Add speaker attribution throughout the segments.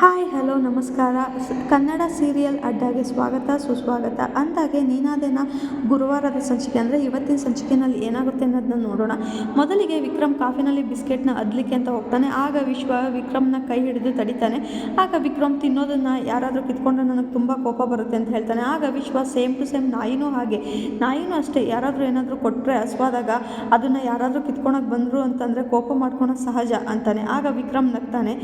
Speaker 1: Hi, hello, ನಮಸ್ಕಾರ. Kannada serial ಅಡ್ಡಾಗೆ ಸ್ವಾಗತ, ಸುಸ್ವಾಗತ. ಅಂದಾಗೆ ನೀನಾದೇನ ಗುರುವಾರದ ಸಂಚಿಕೆ ಅಂದರೆ ಇವತ್ತಿನ ಸಂಚಿಕೆನಲ್ಲಿ ಏನಾಗುತ್ತೆ ಅನ್ನೋದನ್ನ ನೋಡೋಣ. ಮೊದಲಿಗೆ ವಿಕ್ರಮ್ ಕಾಫಿನಲ್ಲಿ ಬಿಸ್ಕೆಟ್ನ ಅದ್ಲಿಕ್ಕೆ ಅಂತ ಹೋಗ್ತಾನೆ. ಆಗ ವಿಶ್ವ ವಿಕ್ರಮ್ನ ಕೈ ಹಿಡಿದು ತಡಿತಾನೆ. ಆಗ ವಿಕ್ರಮ್ ತಿನ್ನೋದನ್ನು ಯಾರಾದರೂ ಕಿತ್ಕೊಂಡ್ರೆ ನನಗೆ ತುಂಬ ಕೋಪ ಬರುತ್ತೆ ಅಂತ ಹೇಳ್ತಾನೆ. ಆಗ ವಿಶ್ವ ಸೇಮ್ ಟು ಸೇಮ್ ನಾಯಿನೂ ಹಾಗೆ. ನಾಯಿನೂ ಅಷ್ಟೇ, ಯಾರಾದರೂ ಏನಾದರೂ ಕೊಟ್ಟರೆ ಹಸ್ವಾದಾಗ ಅದನ್ನು ಯಾರಾದರೂ ಕಿತ್ಕೊಳಕ್ಕೆ ಬಂದರು ಅಂತಂದರೆ ಕೋಪ ಮಾಡ್ಕೊಳೋ ಸಹಜ ಅಂತಾನೆ. ಆಗ ವಿಕ್ರಮ್ ನಗ್ತಾನೆ.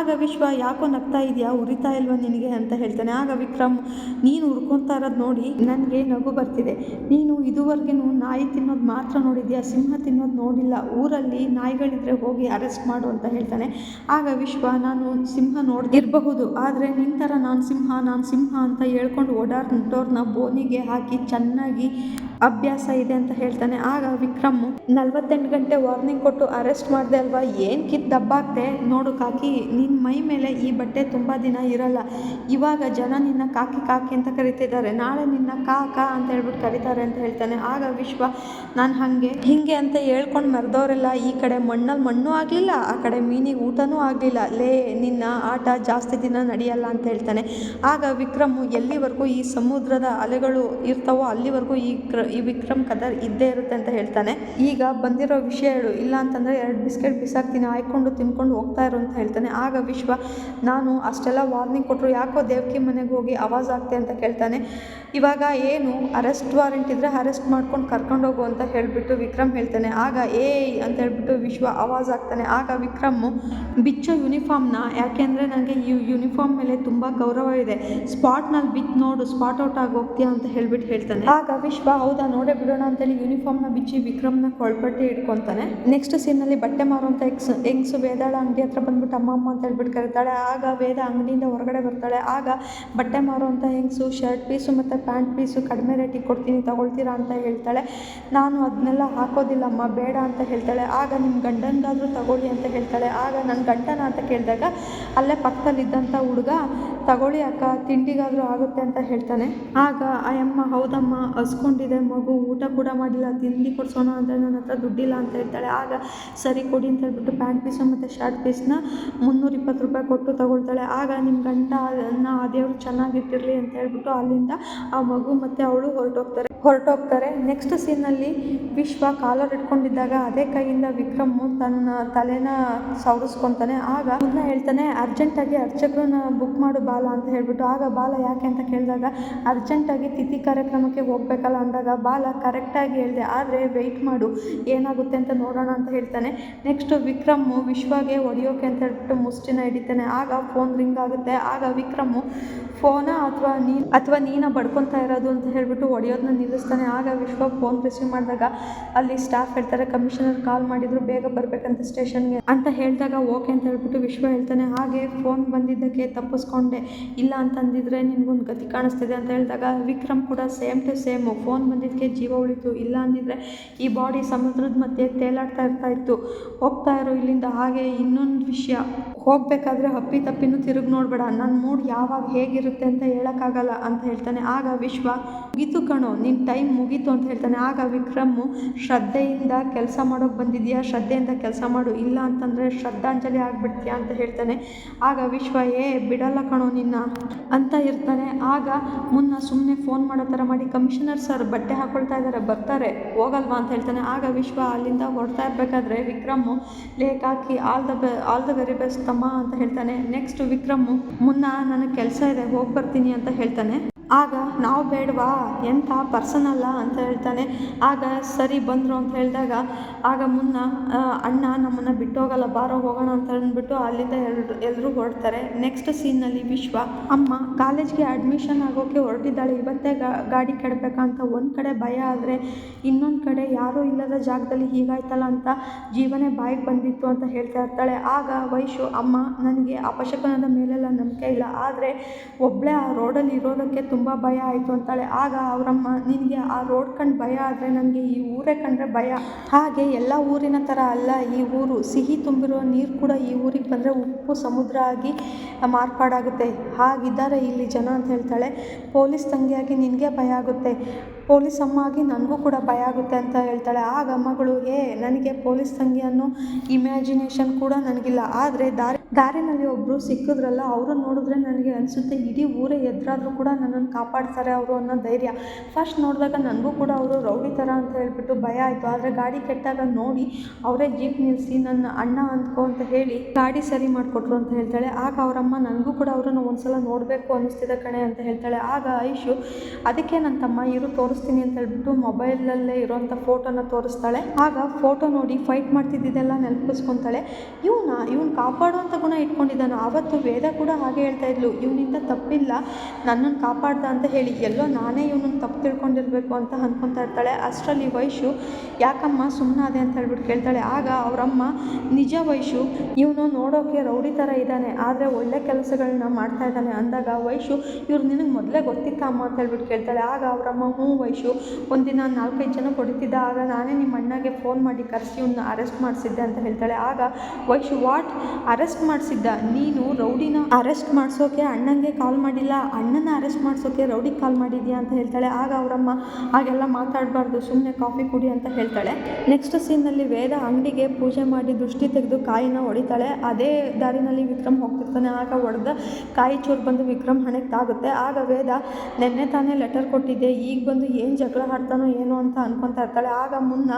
Speaker 1: ಆಗ ವಿಶ್ವ ಯಾಕೋ ನಗ್ತಾ ಇದೆಯಾ? ಉರಿತಾ ಇಲ್ವಾ ನಿನಗೆ ಅಂತ ಹೇಳ್ತಾನೆ. ಆಗ ವಿಕ್ರಮ್, ನೀನು ಉರ್ಕೊತಾ ಇರೋದು ನೋಡಿ ನನಗೆ ನಗು ಬರ್ತಿದೆ. ನೀನು ಇದುವರೆಗೂ ನಾಯಿ ತಿನ್ನೋದು ಮಾತ್ರ ನೋಡಿದ್ಯಾ? ಸಿಂಹ ತಿನ್ನೋದು ನೋಡಿಲ್ಲ. ಊರಲ್ಲಿ ನಾಯಿಗಳಿದ್ರೆ ಹೋಗಿ ಅರೆಸ್ಟ್ ಮಾಡು ಅಂತ ಹೇಳ್ತಾನೆ. ಆಗ ವಿಶ್ವ, ನಾನು ಸಿಂಹ ನೋಡ್ದಿರಬಹುದು ಆದರೆ ಥರ ನಾನು ಸಿಂಹ ನಾನು ಸಿಂಹ ಅಂತ ಹೇಳ್ಕೊಂಡು ಓಡಾಡ್ದವ್ರನ್ನ ಬೋನಿಗೆ ಹಾಕಿ ಚೆನ್ನಾಗಿ ಅಭ್ಯಾಸ ಇದೆ ಅಂತ ಹೇಳ್ತಾನೆ. ಆಗ ವಿಕ್ರಮ್ ನಲ್ವತ್ತೆಂಟು ಗಂಟೆ ವಾರ್ನಿಂಗ್ ಕೊಟ್ಟು ಅರೆಸ್ಟ್ ಮಾಡಿದೆ ಅಲ್ವಾ? ಏನು ಕಿತ್ತು ದಬ್ಬಾಗ್ತೆ ನೋಡು ಕಾಕಿ ನಿನ್ನ ಮೈ ಮೇಲೆ ಈ ಬಟ್ಟೆ ತುಂಬ ದಿನ ಇರಲ್ಲ. ಇವಾಗ ಜನ ನಿನ್ನ ಕಾಕಿ ಕಾಕಿ ಅಂತ ಕರಿತಿದ್ದಾರೆ. ನಾಳೆ ನಿನ್ನ ಕಾ ಅಂತ ಹೇಳ್ಬಿಟ್ಟು ಕರೀತಾರೆ ಅಂತ ಹೇಳ್ತಾನೆ. ಆಗ ವಿಶ್ವ, ನಾನು ಹಾಗೆ, ಹಿಂಗೆ ಅಂತ ಹೇಳ್ಕೊಂಡು ಮರೆದವರೆಲ್ಲ ಈ ಕಡೆ ಮಣ್ಣಲ್ಲಿ ಮಣ್ಣು ಆಗಲಿಲ್ಲ, ಆ ಕಡೆ ಮೀನಿಗೆ ಊಟನೂ ಆಗಲಿಲ್ಲ. ಲೇ, ನಿನ್ನ ಆಟ ಜಾಸ್ತಿ ದಿನ ನಡೆಯಲ್ಲ ಅಂತ ಹೇಳ್ತಾನೆ. ಆಗ ವಿಕ್ರಮ್ ಎಲ್ಲಿವರೆಗೂ ಈ ಸಮುದ್ರದ ಅಲೆಗಳು ಇರ್ತಾವೋ ಅಲ್ಲಿವರೆಗೂ ಈ ಕ್ರ ಈ ವಿಕ್ರಮ್ ಕದರ್ ಇದ್ದೇ ಇರುತ್ತೆ ಅಂತ ಹೇಳ್ತಾನೆ. ಈಗ ಬಂದಿರೋ ವಿಷಯ ಹೇಳು. ಇಲ್ಲ ಅಂತಂದರೆ ಎರಡು ಬಿಸ್ಕೆಟ್ ಬಿಸಾಕ್ತೀನಿ ಆಯ್ಕೊಂಡು ತಿನ್ಕೊಂಡು ಹೋಗ್ತಾ ಇರು ಅಂತ ಹೇಳ್ತಾನೆ. ಆಗ ವಿಶ್ವ, ನಾನು ಅಷ್ಟೆಲ್ಲ ವಾರ್ನಿಂಗ್ ಕೊಟ್ಟರು ಯಾಕೋ ದೇವಕಿ ಮನೆಗೆ ಹೋಗಿ ಆವಾಜ್ ಆಗ್ತೆ ಅಂತ ಕೇಳ್ತಾನೆ. ಇವಾಗ ಏನು ಅರೆಸ್ಟ್ ವಾರೆಂಟ್ ಇದ್ದರೆ ಅರೆಸ್ಟ್ ಮಾಡ್ಕೊಂಡು ಕರ್ಕೊಂಡೋಗು ಅಂತ ಹೇಳಿಬಿಟ್ಟು ವಿಕ್ರಮ್ ಹೇಳ್ತಾನೆ. ಆಗ ಏ ಅಂತ ಹೇಳ್ಬಿಟ್ಟು ವಿಶ್ವ ಆವಾಜ್ ಆಗ್ತಾನೆ ಆಗ ವಿಕ್ರಮ್, ಬಿಚ್ಚೋ ಯೂನಿಫಾರ್ಮ್ನ ಯಾಕೆಂದರೆ ನನಗೆ ಈ ಯೂನಿಫಾರ್ಮ್ ಮೇಲೆ ತುಂಬ ಗೌರವ ಇದೆ. ಸ್ಪಾಟ್ನಲ್ಲಿ ಬಿತ್ತು ನೋಡು ಸ್ಪಾಟ್ ಔಟ್ ಆಗಿ ಹೋಗ್ತೀಯಾ ಅಂತ ಹೇಳ್ಬಿಟ್ಟು ಹೇಳ್ತಾನೆ. ಆಗ ವಿಶ್ವ, ಹೌದಾ ನೋಡೇ ಬಿಡೋಣ ಅಂತೇಳಿ ಯೂನಿಫಾರ್ಮ್ನ ಬಿಚ್ಚಿ ವಿಕ್ರಮ್ನ ಕೊಳ್ಪಟ್ಟಿ ಇಟ್ಕೊತಾನೆ. ನೆಕ್ಸ್ಟ್ ಸೀನಲ್ಲಿ ಬಟ್ಟೆ ಮಾರುವಂಥ ಎಕ್ಸ್ ಹೆಂಗ್ಸು ವೇದಾಳ ಅಂಗಡಿ ಹತ್ರ ಬಂದ್ಬಿಟ್ಟು ಅಮ್ಮ ಅಮ್ಮ ಅಂತ ಹೇಳ್ಬಿಟ್ಟು ಕರೀತಾಳೆ. ಆಗ ವೇದ ಅಂಗಡಿಯಿಂದ ಹೊರಗಡೆ ಬರ್ತಾಳೆ. ಆಗ ಬಟ್ಟೆ ಮಾರುವಂಥ ಹೆಂಗ್ಸು ಶರ್ಟ್ ಪೀಸು ಮತ್ತು ಪ್ಯಾಂಟ್ ಪೀಸು ಕಡಿಮೆ ರೇಟಿಗೆ ಕೊಡ್ತೀನಿ, ತಗೊಳ್ತೀರಾ ಅಂತ ಹೇಳ್ತಾಳೆ. ನಾನು ಅದನ್ನೆಲ್ಲ ಹಾಕೋದಿಲ್ಲ ಅಮ್ಮ ಬೇಡ ಅಂತ ಹೇಳ್ತಾಳೆ. ಆಗ ನಿಮ್ಮ ಗಂಡನಿಗಾದರೂ ತಗೊಳ್ಳಿ ಅಂತ ಹೇಳ್ತಾಳೆ. ಆಗ ನನ್ನ ಗಂಡನ ಅಂತ ಕೇಳಿದಾಗ ಅಲ್ಲೇ ಪಕ್ಕದಲ್ಲಿದ್ದಂಥ ಹುಡುಗ ತಗೊಳ್ಳಿ ಅಕ್ಕ, ತಿಂಡಿಗಾದರೂ ಆಗುತ್ತೆ ಅಂತ ಹೇಳ್ತಾನೆ. ಆಗ ಆ ಹೌದಮ್ಮ ಹಸ್ಕೊಂಡಿದೆ ಮಗು ಊಟ ಕೂಡ ಮಾಡಿಲ್ಲ, ತಿಂಡಿ ಕೊಡ್ಸೋಣ ಅಂದರೆ ನನ್ನ ಹತ್ರ ದುಡ್ಡಿಲ್ಲ ಅಂತ ಹೇಳ್ತಾಳೆ. ಆಗ ಸರಿ ಕೊಡಿ ಅಂತ ಹೇಳ್ಬಿಟ್ಟು ಪ್ಯಾಂಟ್ ಪೀಸು ಮತ್ತು ಶರ್ಟ್ ಪೀಸ್ನ ಮುನ್ನೂರ ಇಪ್ಪತ್ತು ರೂಪಾಯಿ ಕೊಟ್ಟು ತಗೊಳ್ತಾಳೆ. ಆಗ ನಿಮ್ಮ ಗಂಡ ಅದನ್ನು ಆ ದೇವ್ರು ಚೆನ್ನಾಗಿಟ್ಟಿರಲಿ ಅಂತ ಹೇಳ್ಬಿಟ್ಟು ಅಲ್ಲಿಂದ ಆ ಮಗು ಮತ್ತು ಅವಳು ಹೊರಟೋಗ್ತಾರೆ. ಹೊರಟೋಗ್ತಾರೆ. ನೆಕ್ಸ್ಟ್ ಸೀನಲ್ಲಿ ವಿಶ್ವ ಕಾಲರ್ ಇಟ್ಕೊಂಡಿದ್ದಾಗ ಅದೇ ಕೈಯಿಂದ ವಿಕ್ರಮ್ ತನ್ನ ತಲೆನ ಸವರಿಸ್ಕೊತಾನೆ. ಆಗ ಅದನ್ನ ಹೇಳ್ತಾನೆ ಅರ್ಜೆಂಟಾಗಿ ಅರ್ಚಕರನ್ನ ಬುಕ್ ಮಾಡು ಬಾಲ ಅಂತ ಹೇಳ್ಬಿಟ್ಟು. ಆಗ ಬಾಲ ಯಾಕೆ ಅಂತ ಕೇಳಿದಾಗ ಅರ್ಜೆಂಟಾಗಿ ತಿಥಿ ಕಾರ್ಯಕ್ರಮಕ್ಕೆ ಹೋಗ್ಬೇಕಲ್ಲ ಅಂದಾಗ ಬಾಲ ಕರೆಕ್ಟಾಗಿ ಹೇಳಿದೆ, ಆದರೆ ವೆಯ್ಟ್ ಮಾಡು, ಏನಾಗುತ್ತೆ ಅಂತ ನೋಡೋಣ ಅಂತ ಹೇಳ್ತಾನೆ. ನೆಕ್ಸ್ಟ್ ವಿಕ್ರಮ್ ವಿಶ್ವಗೆ ಹೊಡಿಯೋಕೆ ಅಂತ ಹೇಳ್ಬಿಟ್ಟು ಮುಷ್ಟಿನ ಹಿಡಿತಾನೆ. ಆಗ ಫೋನ್ ರಿಂಗ್ ಆಗುತ್ತೆ. ಆಗ ವಿಕ್ರಮ್ ಫೋನ ಅಥವಾ ನೀ, ಅಥವಾ ನೀನ ಬಡ್ಕೊತಾ ಇರೋದು ಅಂತ ಹೇಳ್ಬಿಟ್ಟು ಹೊಡೆಯೋದನ್ನ ನಿಲ್ಲಿಸ್ತಾನೆ. ಆಗ ವಿಶ್ವ ಫೋನ್ ರಿಸೀವ್ ಮಾಡಿದಾಗ ಅಲ್ಲಿ ಸ್ಟಾಫ್ ಹೇಳ್ತಾರೆ, ಕಮಿಷನರ್ ಕಾಲ್ ಮಾಡಿದ್ರು, ಬೇಗ ಬರಬೇಕಂತ ಸ್ಟೇಷನ್ಗೆ. ಅಂತ ಹೇಳಿದಾಗ ಓಕೆ ಅಂತ ಹೇಳ್ಬಿಟ್ಟು ವಿಶ್ವ ಹೇಳ್ತಾನೆ, ಹಾಗೆ ಫೋನ್ ಬಂದಿದ್ದಕ್ಕೆ ತಪ್ಪಿಸ್ಕೊಂಡೆ. ಇಲ್ಲ ಅಂತಂದಿದ್ರೆ ನಿನ್ಗೊಂದು ಗತಿ ಕಾಣಿಸ್ತಿದೆ ಅಂತ ಹೇಳಿದಾಗ ವಿಕ್ರಮ್ ಕೂಡ ಸೇಮ್ ಟು ಸೇಮು. ಫೋನ್ ಬಂದಿದ್ದಕ್ಕೆ ಜೀವ ಉಳಿತು. ಇಲ್ಲ ಅಂದಿದ್ರೆ ಈ ಬಾಡಿ ಸಮುದ್ರದ ಮಧ್ಯೆ ತೇಲಾಡ್ತಾ ಇರ್ತಾ ಇತ್ತು. ಹೋಗ್ತಾ ಇರೋ ಇಲ್ಲಿಂದ ಹಾಗೆ ಇನ್ನೊಂದು ವಿಷಯ. ಹೋಗಬೇಕಾದ್ರೆ ಅಪ್ಪಿ ತಪ್ಪಿನೂ ತಿರುಗಿ ನೋಡಬೇಡ. ನನ್ನ ಮೂಡ್ ಯಾವಾಗ ಹೇಗಿರುತ್ತೆ ಅಂತ ಹೇಳೋಕ್ಕಾಗಲ್ಲ ಅಂತ ಹೇಳ್ತಾನೆ. ಆಗ ವಿಶ್ವ, ಮುಗೀತು ಕಣೋ ನಿನ್ನ ಟೈಮ್ ಮುಗೀತು ಅಂತ ಹೇಳ್ತಾನೆ. ಆಗ ವಿಕ್ರಮ್, ಶ್ರದ್ಧೆಯಿಂದ ಕೆಲಸ ಮಾಡೋಕೆ ಬಂದಿದೆಯಾ? ಶ್ರದ್ಧೆಯಿಂದ ಕೆಲಸ ಮಾಡು. ಇಲ್ಲ ಅಂತಂದರೆ ಶ್ರದ್ಧಾಂಜಲಿ ಆಗಿಬಿಡ್ತೀಯಾ? ಅಂತ ಹೇಳ್ತಾನೆ. ಆಗ ವಿಶ್ವ, ಏ, ಬಿಡಲ್ಲ ಕಣೋ ನಿನ್ನ ಅಂತ ಇರ್ತಾನೆ. ಆಗ ಮುನ್ನ ಸುಮ್ಮನೆ ಫೋನ್ ಮಾಡೋ ಥರ ಮಾಡಿ, ಕಮಿಷನರ್ ಸರ್, ಬಟ್ಟೆ ಹಾಕೊಳ್ತಾ ಇದ್ದಾರೆ ಬರ್ತಾರೆ, ಹೋಗಲ್ವಾ? ಅಂತ ಹೇಳ್ತಾನೆ. ಆಗ ವಿಶ್ವ ಅಲ್ಲಿಂದ ಹೊರಡ್ತಾ ಇರಬೇಕಾದ್ರೆ ವಿಕ್ರಮು, ಲೇಕ್ ಹಾಕಿ all the be all the very best ತಮ್ಮ ಅಂತ ಹೇಳ್ತಾನೆ. ನೆಕ್ಸ್ಟ್ ವಿಕ್ರಮ್ ಮುನ್ನ ನನಗೆ ಕೆಲಸ ಇದೆ ಹೋಗಿ ಬರ್ತೀನಿ ಅಂತ ಹೇಳ್ತಾನೆ. ಆಗ ನಾವು ಬೇಡವಾ? ಎಂಥ ಪರ್ಸನಲ್ಲ ಅಂತ ಹೇಳ್ತಾನೆ. ಆಗ ಸರಿ ಬಂದರು ಅಂತ ಹೇಳಿದಾಗ, ಆಗ ಮುನ್ನ ಅಣ್ಣ ನಮ್ಮನ್ನು ಬಿಟ್ಟು ಹೋಗಲ್ಲ ಬಾರೋ ಹೋಗೋಣ ಅಂತ ಅಂದ್ಬಿಟ್ಟು ಅಲ್ಲಿಂದ ಎಲ್ರು ಎಲ್ಲರೂ ಹೊರಡ್ತಾರೆ. ನೆಕ್ಸ್ಟ್ ಸೀನಲ್ಲಿ ವಿಶ್ವ, ಅಮ್ಮ, ಕಾಲೇಜ್ಗೆ ಅಡ್ಮಿಷನ್ ಆಗೋಕ್ಕೆ ಹೊರಟಿದ್ದಾಳೆ. ಇವತ್ತೇ ಗಾಡಿ ಕೆಡಬೇಕಂತ ಒಂದು ಕಡೆ ಭಯ ಆದರೆ, ಇನ್ನೊಂದು ಕಡೆ ಯಾರೂ ಇಲ್ಲದ ಜಾಗದಲ್ಲಿ ಹೀಗಾಯ್ತಲ್ಲ ಅಂತ ಜೀವನೇ ಬಾಯಿಗೆ ಬಂದಿತ್ತು ಅಂತ ಹೇಳ್ತಾ ಇರ್ತಾಳೆ. ಆಗ ವೈಶು, ಅಮ್ಮ, ನನಗೆ ಅಪಶಕನದ ಮೇಲೆಲ್ಲ ನಂಬಿಕೆ ಇಲ್ಲ. ಆದರೆ ಒಬ್ಬಳೇ ಆ ರೋಡಲ್ಲಿ ಇರೋದಕ್ಕೆ ತುಂಬ ಭಯ ಆಯಿತು ಅಂತಾಳೆ. ಆಗ ಅವರಮ್ಮ, ನಿನಗೆ ಆ ರೋಡ್ ಕಂಡು ಭಯ ಆದರೆ ನನಗೆ ಈ ಊರೇ ಕಂಡರೆ ಭಯ. ಹಾಗೆ ಎಲ್ಲ ಊರಿನ ಥರ ಅಲ್ಲ, ಈ ಊರು. ಸಿಹಿ ತುಂಬಿರುವ ನೀರು ಕೂಡ ಈ ಊರಿಗೆ ಬಂದರೆ ಉಪ್ಪು ಸಮುದ್ರ ಆಗಿ ಮಾರ್ಪಾಡಾಗುತ್ತೆ. ಹಾಗಿದ್ದಾರೆ ಇಲ್ಲಿ ಜನ ಅಂತ ಹೇಳ್ತಾಳೆ. ಪೊಲೀಸ್ ತಂಗಿಯಾಗಿ ನಿನಗೆ ಭಯ ಆಗುತ್ತೆ. ಪೊಲೀಸ್ ಅಮ್ಮ ಆಗಿ ನನಗೂ ಕೂಡ ಭಯ ಆಗುತ್ತೆ ಅಂತ ಹೇಳ್ತಾಳೆ. ಆಗ ಮಗಳು ಏ, ನನಗೆ ಪೊಲೀಸ್ ತಂಗಿ ಅನ್ನೋ ಇಮ್ಯಾಜಿನೇಷನ್ ಕೂಡ ನನಗಿಲ್ಲ. ಆದರೆ ದಾರಿ ದಾರಿನಲ್ಲಿ ಒಬ್ಬರು ಸಿಕ್ಕಿದ್ರಲ್ಲ ಅವರು ನೋಡಿದ್ರೆ ನನಗೆ ಅನಿಸುತ್ತೆ, ಇಡೀ ಊರೇ ಎದುರಾದರೂ ಕೂಡ ನನ್ನನ್ನು ಕಾಪಾಡ್ತಾರೆ ಅವರು ಅನ್ನೋ ಧೈರ್ಯ. ಫಸ್ಟ್ ನೋಡಿದಾಗ ನನಗೂ ಕೂಡ ಅವರು ರೌಡಿ ಥರ ಅಂತ ಹೇಳ್ಬಿಟ್ಟು ಭಯ ಆಯಿತು. ಆದರೆ ಗಾಡಿ ಕೆಟ್ಟಾಗ ನೋಡಿ ಅವರೇ ಜೀಪ್ ನಿಲ್ಲಿಸಿ ನನ್ನ ಅಣ್ಣ ಅಂದ್ಕೊ ಅಂತ ಹೇಳಿ ಗಾಡಿ ಸರಿ ಮಾಡಿಕೊಟ್ರು ಅಂತ ಹೇಳ್ತಾಳೆ. ಆಗ ಅವರಮ್ಮ ನನಗೂ ಕೂಡ ಅವರನ್ನು ಒಂದ್ಸಲ ನೋಡಬೇಕು ಅನ್ನಿಸ್ತಿದೆ ಕಣೆ ಅಂತ ಹೇಳ್ತಾಳೆ. ಆಗ ಐಶು, ಅದಕ್ಕೆ ನನ್ನ ತಮ್ಮ, ಇರು, ತೋರಿಸ್ತೀನಿ ಅಂತ ಹೇಳ್ಬಿಟ್ಟು ಮೊಬೈಲಲ್ಲೇ ಇರೋಂಥ ಫೋಟೋನ ತೋರಿಸ್ತಾಳೆ. ಆಗ ಫೋಟೋ ನೋಡಿ ಫೈಟ್ ಮಾಡ್ತಿದ್ದಿದ್ದೆಲ್ಲ ನೆನಪಿಸ್ಕೊತಾಳೆ. ಇವನ, ಇವ್ನು ಕಾಪಾಡುವಂಥ ಗುಣ ಇಟ್ಕೊಂಡಿದ್ದಾನೋ, ಆವತ್ತು ವೇದ ಕೂಡ ಹಾಗೆ ಹೇಳ್ತಾ ಇದ್ಲು, ಇವನಿಂದ ತಪ್ಪಿಲ್ಲ, ನನ್ನನ್ನು ಕಾಪಾಡ್ದ ಅಂತ ಹೇಳಿ, ಎಲ್ಲೋ ನಾನೇ ಇವನನ್ನು ತಪ್ಪು ತಿಳ್ಕೊಂಡಿರ್ಬೇಕು ಅಂತ ಅಂದ್ಕೊತಾ ಇರ್ತಾಳೆ, ಅಷ್ಟರಲ್ಲಿ ವೈಶು, ಯಾಕಮ್ಮ ಸುಮ್ಮನಾದೆ ಅಂತ ಹೇಳ್ಬಿಟ್ಟು ಕೇಳ್ತಾಳೆ. ಆಗ ಅವರಮ್ಮ, ನಿಜ ವೈಶು, ಇವನು ನೋಡೋಕೆ ರೌಡಿ ಥರ ಇದ್ದಾನೆ, ಆದರೆ ಒಳ್ಳೆ ಕೆಲಸಗಳನ್ನ ಮಾಡ್ತಾ ಇದ್ದಾನೆ. ಅಂದಾಗ ವೈಶು, ಇವ್ರು ನಿನಗೆ ಮೊದಲೇ ಗೊತ್ತಿತ್ತ ಅಮ್ಮ ಅಂತ ಹೇಳ್ಬಿಟ್ಟು ಕೇಳ್ತಾಳೆ. ಆಗ ಅವರಮ್ಮ, ಹ್ಞೂ ವೈಶು, ಒಂದಿನ ನಾಲ್ಕೈದು ಜನ ಕೊಡ್ತಿದ್ದ, ಆಗ ನಾನೇ ನಿಮ್ಮ ಅಣ್ಣಗೆ ಫೋನ್ ಮಾಡಿ ಕರೆಸಿ ಇವನ್ನ ಅರೆಸ್ಟ್ ಮಾಡಿಸಿದ್ದೆ, ಅಂತ ಹೇಳ್ತಾಳೆ. ಆಗ ವೈಶು, ವಾಟ್? ಅರೆಸ್ಟ್ ಮಾಡಿಸಿದ್ದ. ನೀನು ರೌಡಿನ ಅರೆಸ್ಟ್ ಮಾಡಿಸೋಕೆ ಅಣ್ಣಂಗೆ ಕಾಲ್ ಮಾಡಿಲ್ಲ. ಅಣ್ಣನ ಅರೆಸ್ಟ್ ಮಾಡಿಸೋಕೆ ರೌಡಿಗೆ ಕಾಲ್ ಮಾಡಿದ್ಯಾ ಅಂತ ಹೇಳ್ತಾಳೆ. ಆಗ ಅವರಮ್ಮ ಹಾಗೆಲ್ಲ ಮಾತಾಡಬಾರ್ದು ಸುಮ್ಮನೆ ಕಾಫಿ ಕುಡಿ ಅಂತ ಹೇಳ್ತಾಳೆ. ನೆಕ್ಸ್ಟ್ ಸೀನಲ್ಲಿ ವೇದ ಅಂಗಡಿಗೆ ಪೂಜೆ ಮಾಡಿ ದೃಷ್ಟಿ ತೆಗೆದು ಕಾಯಿನ ಹೊಡಿತಾಳೆ. ಅದೇ ದಾರಿನಲ್ಲಿ ವಿಕ್ರಮ್ ಹೋಗ್ತಿರ್ತಾನೆ. ಆಗ ಹೊಡೆದ ಕಾಯಿ ಚೂರು ಬಂದು ವಿಕ್ರಮ್ ಹಣೆಗೆ ತಾಗುತ್ತೆ. ಆಗ ವೇದ, ನೆನ್ನೆ ತಾನೇ ಲೆಟರ್ ಕೊಟ್ಟಿದ್ದೆ. ಈಗ ಬಂದು ಏನು ಜಗಳ ಆಡ್ತಾನೋ ಏನೋ ಅಂತ ಅನ್ಕೊತಾ ಇರ್ತಾಳೆ. ಆಗ ಮುನ್ನ,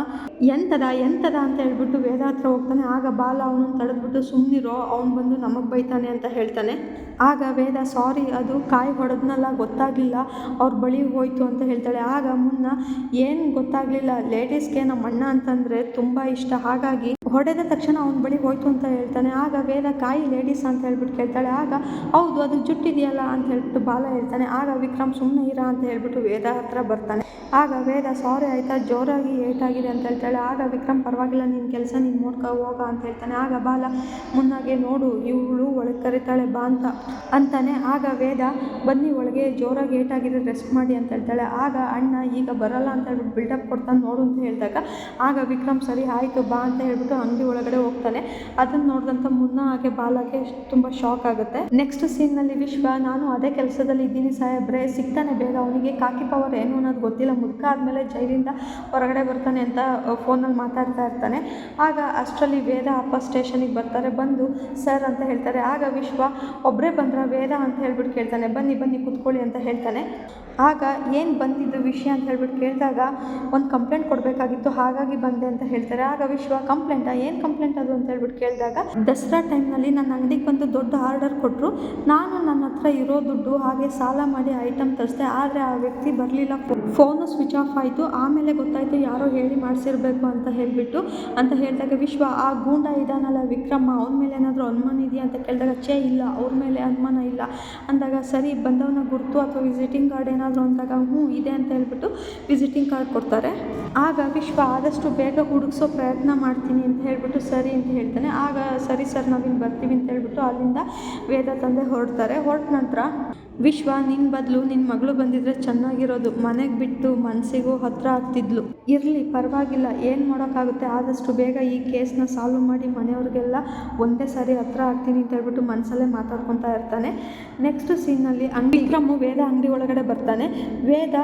Speaker 1: ಎಂತದ ಎಂತದ? ಅಂತ ಹೇಳ್ಬಿಟ್ಟು ವೇದ ಹತ್ರ ಹೋಗ್ತಾನೆ. ಆಗ ಬಾಲ ಅವನನ್ನು ತಡೆದ್ಬಿಟ್ಟು ಸುಮ್ಮನಿರೋ ಅವ್ನು ಬಂದು ನಮಗೆ ಬೈತಾನೆ ಅಂತ ಹೇಳ್ತಾನೆ. ಆಗ ವೇದ, ಸಾರಿ, ಅದು ಕಾಯಿ ಹೊಡೆದ್ನಲ್ಲ, ಗೊತ್ತಾಗಲಿಲ್ಲ. ಅವ್ರ ಬಳಿ ಹೋಯ್ತು ಅಂತ ಹೇಳ್ತಾಳೆ. ಆಗ ಮುನ್ನ ಏನು ಗೊತ್ತಾಗಲಿಲ್ಲ. ಲೇಡೀಸ್ಗೆ ನಮ್ಮ ಅಣ್ಣ ಅಂತಂದರೆ ತುಂಬ ಇಷ್ಟ. ಹಾಗಾಗಿ ಹೊಡೆದ ತಕ್ಷಣ ಅವನ ಬಳಿ ಹೋಯ್ತು ಅಂತ ಹೇಳ್ತಾನೆ. ಆಗ ವೇದ, ಕಾಯಿ ಲೇಡೀಸ್ ಅಂತ ಹೇಳ್ಬಿಟ್ಟು ಕೇಳ್ತಾಳೆ. ಆಗ, ಹೌದು, ಅದು ಜುಟ್ಟಿದೆಯಲ್ಲ ಅಂತ ಹೇಳ್ಬಿಟ್ಟು ಬಾಲ ಹೇಳ್ತಾನೆ. ಆಗ ವಿಕ್ರಮ್ ಸುಮ್ಮನೆ ಇರ ಅಂತ ಹೇಳ್ಬಿಟ್ಟು ವೇದ ಹತ್ರ ಬರ್ತಾನೆ. ಆಗ ವೇದ, ಸಾರಿ ಆಯಿತಾ, ಜೋರಾಗಿ ಏಟಾಗಿದೆ ಅಂತ ಹೇಳ್ತಾಳೆ. ಆಗ ವಿಕ್ರಮ್, ಪರವಾಗಿಲ್ಲ ನಿನ್ನ ಕೆಲಸ ನೀನು ನೋಡ್ಕೊ, ಹೋಗ ಅಂತ ಹೇಳ್ತಾನೆ. ಆಗ ಬಾಲ, ಮುನ್ನಾಗೆ ನೋಡು, ಇವಳು ಒಳಗೆ ಕರಿತಾಳೆ, ಬಾ ಅಂತ ಅಂತಾನೆ. ಆಗ ವೇದ, ಬನ್ನಿ ಒಳಗೆ, ಜೋರಾಗಿ ಏಟಾಗಿದೆ, ರೆಸ್ಟ್ ಮಾಡಿ ಅಂತ ಹೇಳ್ತಾಳೆ. ಆಗ ಅಣ್ಣ, ಈಗ ಬರಲ್ಲ ಅಂತ ಹೇಳ್ಬಿಟ್ಟು ಬಿಲ್ಡಪ್ ಕೊಡ್ತಾನೆ ನೋಡು ಅಂತ ಹೇಳಿದಾಗ, ಆಗ ವಿಕ್ರಮ್, ಸರಿ, ಆಯಿತು, ಬಾ ಅಂತ ಹೇಳ್ಬಿಟ್ಟು ಅಂಗಡಿ ಒಳಗಡೆ ಹೋಗ್ತಾನೆ. ಅದನ್ನು ನೋಡಿದಂಥ ಮುನ್ನ ಹಾಗೆ ಬಾಲಾಗೆ ತುಂಬ ಶಾಕ್ ಆಗುತ್ತೆ. ನೆಕ್ಸ್ಟ್ ಸೀನ್ನಲ್ಲಿ ವಿಶ್ವ, ನಾನು ಅದೇ ಕೆಲಸದಲ್ಲಿ ಇದ್ದೀನಿ ಸಾಹೇಬ್ರೆ, ಸಿಗ್ತಾನೆ ಬೇಗ. ಅವನಿಗೆ ಕಾಕಿ ಪವರ್ ಏನು ಅನ್ನೋದು ಗೊತ್ತಿಲ್ಲ ಮುದುಕ ಆದಮೇಲೆ ಜೈಲಿಂದ ಹೊರಗಡೆ ಬರ್ತಾನೆ ಅಂತ ಫೋನಲ್ಲಿ ಮಾತಾಡ್ತಾ ಇರ್ತಾನೆ. ಆಗ ಅಷ್ಟರಲ್ಲಿ ವೇದ ಅಪ್ಪ ಸ್ಟೇಷನಿಗೆ ಬರ್ತಾರೆ, ಬಂದು, ಸರ್ ಅಂತ ಹೇಳ್ತಾರೆ. ಆಗ ವಿಶ್ವ ಒಬ್ಬರೇ ಬಂದ್ರ ವೇದ ಅಂತ ಹೇಳ್ಬಿಟ್ಟು ಕೇಳ್ತಾನೆ. ಬನ್ನಿ ಬನ್ನಿ, ಕೂತ್ಕೊಳ್ಳಿ ಅಂತ ಹೇಳ್ತಾನೆ. ಆಗ ಏನು ಬಂದಿದ್ದು ವಿಷಯ ಅಂತ ಹೇಳ್ಬಿಟ್ಟು ಕೇಳಿದಾಗ, ಒಂದು ಕಂಪ್ಲೇಂಟ್ ಕೊಡಬೇಕಾಗಿತ್ತು, ಹಾಗಾಗಿ ಬಂದೆ ಅಂತ ಹೇಳ್ತಾರೆ. ಆಗ ವಿಶ್ವ, ಕಂಪ್ಲೇಂಟಾ? ಏನು ಕಂಪ್ಲೇಂಟ್ ಅದು? ಅಂತ ಹೇಳ್ಬಿಟ್ಟು ಕೇಳಿದಾಗ, ದಸರಾ ಟೈಮ್ನಲ್ಲಿ ನನ್ನ ಅಂಗಡಿಗೆ ಬಂದು ದೊಡ್ಡ ಆರ್ಡರ್ ಕೊಟ್ಟರು ನಾನು ನನ್ನ ಹತ್ರ ಇರೋ ದುಡ್ಡು ಹಾಗೆ ಸಾಲ ಮಾಡಿ ಐಟಮ್ ತರಿಸಿದೆ. ಆದರೆ ಆ ವ್ಯಕ್ತಿ ಬರಲಿಲ್ಲ ಫೋನು ಸ್ವಿಚ್ ಆಫ್ ಆಯಿತು. ಆಮೇಲೆ ಗೊತ್ತಾಯಿತು ಯಾರೋ ಹೇಳಿ ಮಾಡಿಸಿರ್ಬೇಕು ಅಂತ ಹೇಳಿಬಿಟ್ಟು, ಅಂತ ಹೇಳಿದಾಗ ವಿಶ್ವ, ಆ ಗೂಂಡ ಇದಾನಲ್ಲ ವಿಕ್ರಮ, ಅವನ ಮೇಲೆ ಏನಾದರೂ ಅನುಮಾನ ಇದೆಯಾ ಅಂತ ಕೇಳಿದಾಗ, ಛೇ, ಇಲ್ಲ, ಅವ್ರ ಮೇಲೆ ಅನುಮಾನ ಇಲ್ಲ. ಅಂದಾಗ, ಸರಿ, ಬಂದವನ ಗುರುತು ಅಥವಾ ವಿಸಿಟಿಂಗ್ ಕಾರ್ಡ್ ಏನಾದರೂ ಅಂದಾಗ, ಹ್ಞೂ, ಇದೆ ಅಂತ ಹೇಳ್ಬಿಟ್ಟು ವಿಸಿಟಿಂಗ್ ಕಾರ್ಡ್ ಕೊಡ್ತಾರೆ. ಆಗ ವಿಶ್ವ, ಆದಷ್ಟು ಬೇಗ ಹುಡುಗಿಸೋ ಪ್ರಯತ್ನ ಮಾಡ್ತೀನಿ ಅಂತ ಹೇಳಿಬಿಟ್ಟು, ಸರಿ ಅಂತ ಹೇಳ್ತಾನೆ. ಆಗ, ಸರಿ ಸರ್ ನಾವಿಲ್ಲಿ ಬರ್ತೀವಿ ಅಂತ ಹೇಳ್ಬಿಟ್ಟು ಅಲ್ಲಿಂದ ವೇದ ತಂದೆ ಹೊರಡ್ತಾರೆ. ಹೊರಟ ನಂತರ ವಿಶ್ವ ನಿನ್ನ ಬದಲು ನಿನ್ನ ಮಗಳು ಬಂದಿದ್ರೆ ಚೆನ್ನಾಗಿರೋದು. ಮನೆಗೆ ಬಿಟ್ಟು ಮನಸ್ಸಿಗೂ ಹತ್ರ ಆಗ್ತಿದ್ಲು. ಇರಲಿ, ಪರವಾಗಿಲ್ಲ. ಏನು ಮಾಡೋಕ್ಕಾಗುತ್ತೆ? ಆದಷ್ಟು ಬೇಗ ಈ ಕೇಸನ್ನ ಸಾಲ್ವ್ ಮಾಡಿ ಮನೆಯವ್ರಿಗೆಲ್ಲ ಒಂದೇ ಸಾರಿ ಹತ್ರ ಆಗ್ತೀನಿ ಅಂತ ಹೇಳ್ಬಿಟ್ಟು ಮನಸ್ಸಲ್ಲೇ ಮಾತಾಡ್ಕೊತಾ ಇರ್ತಾನೆ. ನೆಕ್ಸ್ಟ್ ಸೀನಲ್ಲಿ ಅಂಗಡಿ ವಿಕ್ರಮು ವೇದ ಅಂಗಡಿ ಒಳಗಡೆ ಬರ್ತಾನೆ. ವೇದ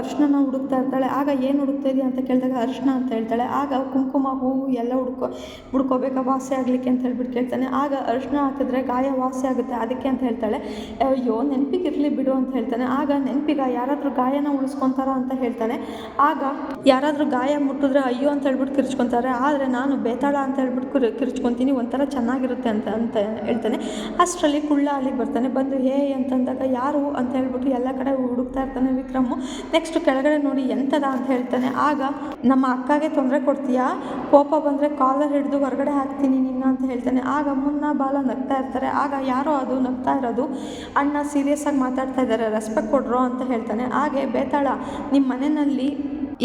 Speaker 1: ಅರ್ಶನ ಹುಡುಕ್ತಾ ಇರ್ತಾಳೆ. ಆಗ ಏನು ಹುಡುಕ್ತಾ ಇದೆಯಾ ಅಂತ ಕೇಳಿದಾಗ ಅರ್ಶನ ಅಂತ ಹೇಳ್ತಾಳೆ. ಆಗ ಕುಂಕುಮ, ಹೂವು ಎಲ್ಲ ಹುಡ್ಕೊ, ಹುಡ್ಕೋಬೇಕಾ, ವಾಸಿ ಆಗಲಿಕ್ಕೆ ಅಂತ ಹೇಳ್ಬಿಟ್ಟು ಕೇಳ್ತಾನೆ. ಆಗ ಅರ್ಶನ ಹಾಕಿದ್ರೆ ಗಾಯ ವಾಸಿ ಆಗುತ್ತೆ. ಅದಕ್ಕೆ ಅಂತ ಹೇಳ್ತಾಳೆ. ಅಯ್ಯೋ ನೆನಪಿಗೆ ಇರಲಿ ಬಿಡು ಅಂತ ಹೇಳ್ತಾನೆ. ಆಗ ನೆನಪಿಗ ಯಾರಾದರೂ ಗಾಯನ ಉಳಿಸ್ಕೊತಾರ ಅಂತ ಹೇಳ್ತಾನೆ. ಆಗ ಯಾರಾದರೂ ಗಾಯ ಮುಟ್ಟಿದ್ರೆ ಅಯ್ಯೋ ಅಂತ ಹೇಳ್ಬಿಟ್ಟು ಕಿರ್ಚ್ಕೊತಾರೆ. ಆದರೆ ನಾನು ಬೇತಾಳ ಅಂತ ಹೇಳ್ಬಿಟ್ಟು ಕಿರ್, ಕಿರ್ಚ್ಕೊತೀನಿ, ಒಂಥರ ಚೆನ್ನಾಗಿರುತ್ತೆ ಅಂತ ಅಂತ ಹೇಳ್ತಾನೆ. ಅಷ್ಟರಲ್ಲಿ ಕುಳ್ಳ ಅಲ್ಲಿಗೆ ಬರ್ತಾನೆ. ಬಂದು ಹೇ ಅಂತಂದಾಗ ಯಾರು ಅಂತ ಹೇಳ್ಬಿಟ್ಟು ಎಲ್ಲ ಕಡೆ ಹುಡುಕ್ತಾ ಇರ್ತಾನೆ ವಿಕ್ರಮು. ನೆಕ್ಸ್ಟ್ ಕೆಳಗಡೆ ನೋಡಿ ಎಂಥದ ಅಂತ ಹೇಳ್ತಾನೆ. ಆಗ ನಮ್ಮ ಅಕ್ಕಗೆ ತೊಂದರೆ ಕೊಡ್ತೀಯಾ? ಕೋಪ ಬಂದರೆ ಕಾಲರ್ ಹಿಡಿದು ಹೊರಗಡೆ ಹಾಕ್ತೀನಿ ನಿನ್ನ ಅಂತ ಹೇಳ್ತಾನೆ. ಆಗ ಮುನ್ನ ಬಾಲ ನಗ್ತಾ ಇರ್ತಾರೆ. ಆಗ ಯಾರೋ ಅದು ನಗ್ತಾ ಇರೋದು. ಅಣ್ಣ ಸೀರಿಯಸ್ ಆಗಿ ಮಾತಾಡ್ತಾ ಇದ್ದಾರೆ ರೆಸ್ಪೆಕ್ಟ್ ಕೊಡ್ರೋ ಅಂತ ಹೇಳ್ತಾನೆ. ಹಾಗೆ ಬೇತಾಳ ನಿಮ್ಮ ಮನೆಯಲ್ಲಿ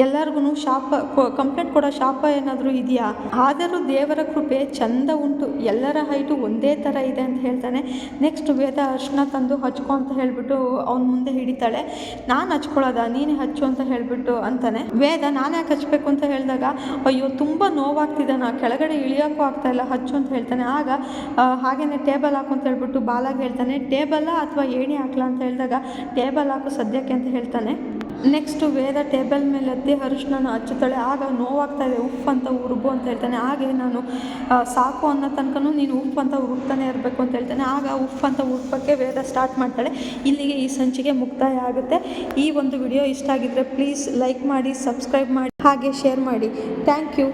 Speaker 1: ಎಲ್ಲರಿಗೂ ಶಾಪ ಕಂಪ್ಲೇಂಟ್ ಕೊಡೋ ಶಾಪ ಏನಾದರೂ ಇದೆಯಾ? ಆದರೂ ದೇವರ ಕೃಪೆ ಚಂದ ಉಂಟು. ಎಲ್ಲರ ಹೈಟು ಒಂದೇ ಥರ ಇದೆ ಅಂತ ಹೇಳ್ತಾನೆ. ನೆಕ್ಸ್ಟ್ ವೇದ ಅರ್ಶನ ತಂದು ಹಚ್ಕೊ ಅಂತ ಹೇಳಿಬಿಟ್ಟು ಅವ್ನ ಮುಂದೆ ಹಿಡಿತಾಳೆ. ನಾನು ಹಚ್ಕೊಳ್ಳೋದ? ನೀನೇ ಹಚ್ಚು ಅಂತ ಹೇಳಿಬಿಟ್ಟು ಅಂತಾನೆ. ವೇದ, ನಾನು ಯಾಕೆ ಹಚ್ಬೇಕು ಅಂತ ಹೇಳಿದಾಗ, ಅಯ್ಯೋ, ತುಂಬ ನೋವಾಗ್ತಿದೆ ನಾ, ಕೆಳಗಡೆ ಇಳಿಯೋಕ್ಕೂ ಆಗ್ತಾ ಇಲ್ಲ, ಹಚ್ಚು ಅಂತ ಹೇಳ್ತಾನೆ. ಆಗ ಹಾಗೇನೆ ಟೇಬಲ್ ಹಾಕು ಅಂತ ಹೇಳ್ಬಿಟ್ಟು ಬಾಲಾಗಿ ಹೇಳ್ತಾನೆ. ಟೇಬಲ್ಲ ಅಥವಾ ಏಣಿ ಹಾಕ್ಲಾ ಅಂತ ಹೇಳಿದಾಗ, ಟೇಬಲ್ ಹಾಕು ಸದ್ಯಕ್ಕೆ ಅಂತ ಹೇಳ್ತಾನೆ. ನೆಕ್ಸ್ಟು ವೇದ ಟೇಬಲ್ ಮೇಲೆ ಹತ್ತಿ ಅರಿಶಿಣನ ಹಚ್ಚುತ್ತಾಳೆ. ಆಗ ನೋವಾಗ್ತಾ ಇದೆ ಉಫ್ ಅಂತ ಉರುಬು ಅಂತ ಹೇಳ್ತಾನೆ. ಹಾಗೆ ನಾನು ಸಾಕು ಅನ್ನೋ ತನಕ ನೀನು ಉಫ್ ಅಂತ ಉರುಗ್ತಾನೆ ಇರಬೇಕು ಅಂತ ಹೇಳ್ತಾನೆ. ಆಗ ಉಫ್ ಅಂತ ಉರುಪಕ್ಕೆ ವೇದ ಸ್ಟಾರ್ಟ್ ಮಾಡ್ತಾಳೆ. ಇಲ್ಲಿಗೆ ಈ ಸಂಚಿಕೆ ಮುಕ್ತಾಯ ಆಗುತ್ತೆ. ಈ ಒಂದು ವಿಡಿಯೋ ಇಷ್ಟ ಆಗಿದ್ದರೆ ಪ್ಲೀಸ್ ಲೈಕ್ ಮಾಡಿ ಸಬ್ಸ್ಕ್ರೈಬ್ ಮಾಡಿ, ಹಾಗೆ ಶೇರ್ ಮಾಡಿ. Thank you